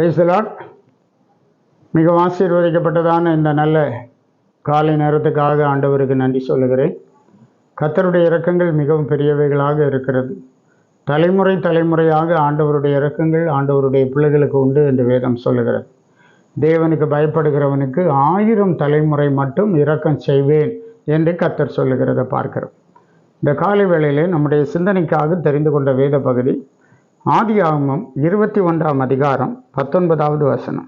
பிரைஸ்லாட் மிகவும் ஆசீர்வதிக்கப்பட்டதான இந்த நல்ல காலை நேரத்துக்காக ஆண்டவருக்கு நன்றி சொல்லுகிறேன். கத்தருடைய இறக்கங்கள் மிகவும் பெரியவைகளாக இருக்கிறது. தலைமுறை தலைமுறையாக ஆண்டவருடைய இறக்கங்கள் ஆண்டவருடைய பிள்ளைகளுக்கு உண்டு என்று வேதம் சொல்லுகிறது. தேவனுக்கு பயப்படுகிறவனுக்கு ஆயிரம் தலைமுறை மட்டும் இரக்கம் செய்வேன் என்று கத்தர் சொல்லுகிறத பார்க்கிறோம். இந்த காலை வேளையிலே நம்முடைய சிந்தனைக்காக தெரிந்து கொண்ட வேத பகுதி ஆதி ஆகமம் இருபத்தி ஒன்றாம் அதிகாரம் பத்தொன்பதாவது வசனம்.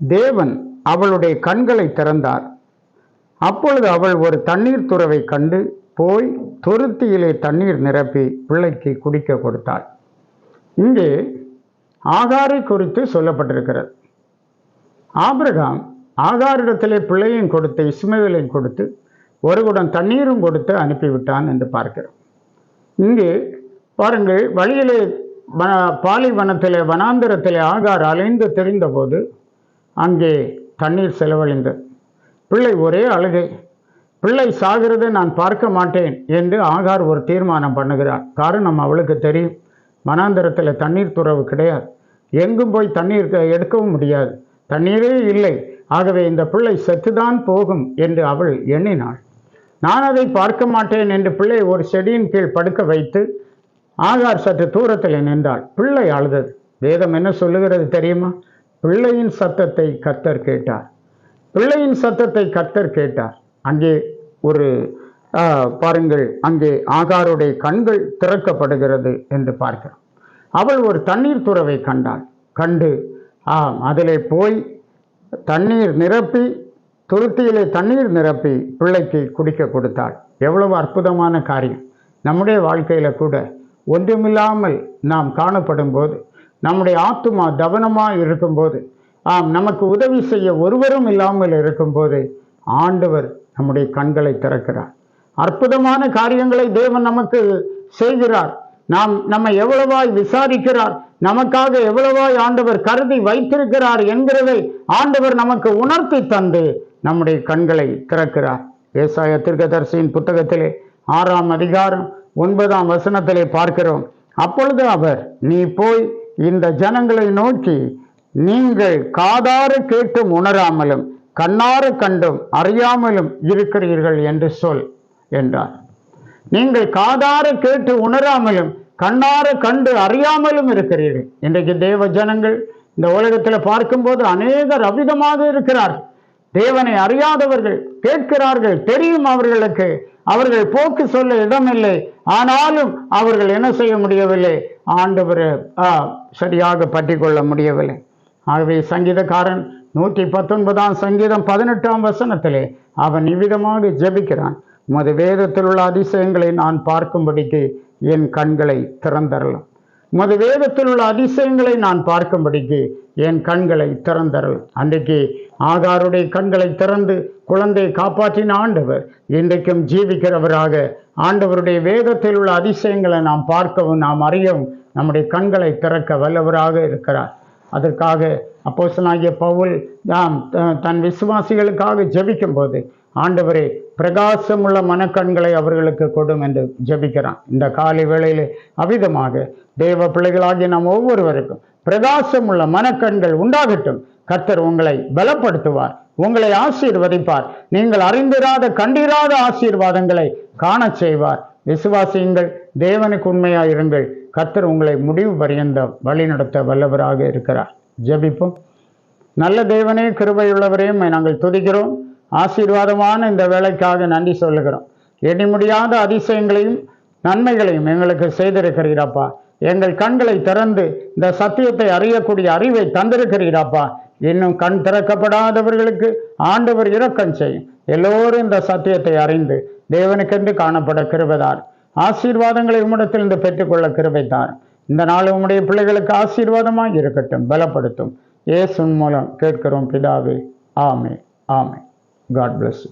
தேவன் அவளுடைய கண்களை திறந்தார். அப்பொழுது அவள் ஒரு தண்ணீர் துறவை கண்டு போய் துருத்தியிலே தண்ணீர் நிரப்பி பிள்ளைக்கு குடிக்க கொடுத்தாள். இங்கே ஆகாரை குறித்து சொல்லப்பட்டிருக்கிறது. ஆபிரகாம் ஆகாரிடத்திலே பிள்ளையும் கொடுத்து இஸ்மவேலையும் கொடுத்து ஒரு குடம் தண்ணீரும் கொடுத்து அனுப்பிவிட்டான் என்று பார்க்கிறோம். இங்கே பாருங்கள் வழியிலே பாலைவனத்திலே வனாந்திரத்திலே ஆகார் அலைந்து தெரிந்தபோது அங்கே தண்ணீர் செலவழிந்தது. பிள்ளை ஒரே அழுகை. பிள்ளை சாகிறதை நான் பார்க்க மாட்டேன் என்று ஆகார் ஒரு தீர்மானம் பண்ணுகிறார். காரணம் அவளுக்கு தெரியும். வனாந்திரத்தில் தண்ணீர் துறவு கிடையாது. எங்கும் போய் தண்ணீர் எடுக்கவும் முடியாது. தண்ணீரே இல்லை. ஆகவே இந்த பிள்ளை செத்துதான் போகும் என்று அவள் எண்ணினாள். நான் அதை பார்க்க மாட்டேன் என்று பிள்ளை ஒரு செடியின் கீழ் படுக்க வைத்து ஆகார் சற்று தூரத்தில் நின்றாள். பிள்ளை அழுதது. வேதம் என்ன சொல்லுகிறது தெரியுமா? பிள்ளையின் சத்தத்தை கத்தர் கேட்டார். பிள்ளையின் சத்தத்தை கத்தர் கேட்டார். அங்கே ஒரு பாருங்கள் அங்கே ஆகாருடைய கண்கள் திறக்கப்படுகிறது என்று பார்க்கிறோம். அவள் ஒரு தண்ணீர் துறவை கண்டாள். கண்டு ஆம் அதிலே போய் தண்ணீர் நிரப்பி துருத்தியிலே தண்ணீர் நிரப்பி பிள்ளைக்கு குடிக்க கொடுத்தாள். எவ்வளவு அற்புதமான காரியம். நம்முடைய வாழ்க்கையில் கூட ஒன்றுமில்லாமல் நாம் காணப்படும் போது நம்முடைய ஆத்துமா தவனமாக இருக்கும்போது ஆம் நமக்கு உதவி செய்ய ஒருவரும் இல்லாமல் இருக்கும்போது ஆண்டவர் நம்முடைய கண்களை திறக்கிறார். அற்புதமான காரியங்களை தேவன் நமக்கு செய்கிறார். நாம் நம்ம எவ்வளவாய் விசாரிக்கிறார் நமக்காக எவ்வளவாய் ஆண்டவர் கருதி வைத்திருக்கிறார் என்கிறதை ஆண்டவர் நமக்கு உணர்த்தி தந்து நம்முடைய கண்களை திறக்கிறார். விவசாய திருக்கதர்சியின் புத்தகத்திலே ஆறாம் அதிகாரம் ஒன்பதாம் வசனத்திலே பார்க்கிறோம். அப்பொழுது அவர் நீ போய் இந்த ஜனங்களை நோக்கி நீங்கள் காதார கேட்டும் உணராமலும் கண்ணார கண்டும் அறியாமலும் இருக்கிறீர்கள் என்று சொல் என்றார். நீங்கள் காதார கேட்டு உணராமலும் கண்ணார கண்டு அறியாமலும் இருக்கிறீர்கள். இன்றைக்கு தேவ ஜனங்கள் இந்த உலகத்தில் பார்க்கும்போது அநேகர் அவிதமாக இருக்கிறார் தேவனை அறியாதவர்கள் கேட்கிறார்கள் தெரியும் அவர்களுக்கு. அவர்கள் போக்கு சொல்ல இடமில்லை. ஆனாலும் அவர்கள் என்ன செய்ய முடியவில்லை? ஆண்டவர் சரியாக பற்றி கொள்ள முடியவில்லை. ஆகவே சங்கீதக்காரன் நூற்றி பத்தொன்பதாம் சங்கீதம் பதினெட்டாம் வசனத்திலே அவன் இவ்விதமாக ஜெபிக்கிறான். உமது வேதத்தில் உள்ள அதிசயங்களை நான் பார்க்கும்படிக்கு என் கண்களை திறந்தரலாம். உமது வேதத்தில் உள்ள அதிசயங்களை நான் பார்க்கும்படிக்கு என் கண்களை திறந்தரலாம் அன்றைக்கு ஆகாருடைய கண்களை திறந்து குழந்தையை காப்பாற்றின ஆண்டவர் இன்றைக்கும் ஜீவிக்கிறவராக. ஆண்டவருடைய வேதத்தில் உள்ள அதிசயங்களை நாம் பார்க்கவும் நாம் அறியவும் நம்முடைய கண்களை திறக்க வல்லவராக இருக்கிறார். அதற்காக அப்போசனாகிய பவுல் நாம் தன் விசுவாசிகளுக்காக ஜெபிக்கும் போது ஆண்டவரே பிரகாசமுள்ள மனக்கண்களை அவர்களுக்கு கொடும் என்று ஜபிக்கிறான். இந்த காலை வேளையில் அவிதமாக தேவ பிள்ளைகளாகிய நாம் ஒவ்வொருவருக்கும் பிரகாசமுள்ள மனக்கண்கள் உண்டாகட்டும். கர்த்தர் உங்களை பலப்படுத்துவார் உங்களை ஆசீர்வதிப்பார். நீங்கள் அறிந்திராத கண்டிராத ஆசீர்வாதங்களை காணச் செய்வார். விசுவாசியுங்கள் தேவனுக்கு உண்மையாயிருங்கள் கர்த்தர் உங்களை முடிவு பரியந்த வழிநடத்த வல்லவராக இருக்கிறார். ஜபிப்போம். நல்ல தேவனே கிருபையுள்ளவரையும் நாங்கள் துதிக்கிறோம். ஆசீர்வாதமான இந்த வேலைக்காக நன்றி சொல்லுகிறோம். எண்ணி முடியாத அதிசயங்களையும் நன்மைகளையும் எங்களுக்கு செய்திருக்கிறீரப்பா. எங்கள் கண்களை திறந்து இந்த சத்தியத்தை அறியக்கூடிய அறிவை தந்திருக்கிறீரப்பா. இன்னும் கண் திறக்கப்படாதவர்களுக்கு ஆண்டவர் இரக்கம் செய்யும். எல்லோரும் இந்த சத்தியத்தை அறிந்து தேவனுக்கென்று காணப்பட கிருபதார். ஆசீர்வாதங்களை உம்மிடத்திலிருந்து பெற்றுக்கொள்ள கிருபைத்தார் இந்த நாள் உம்முடைய பிள்ளைகளுக்கு ஆசீர்வாதமாக இருக்கட்டும். பலப்படுத்தும். ஏசுன் மூலம் கேட்கிறோம் பிதாவே. ஆமே ஆமே காட் பிளஸ்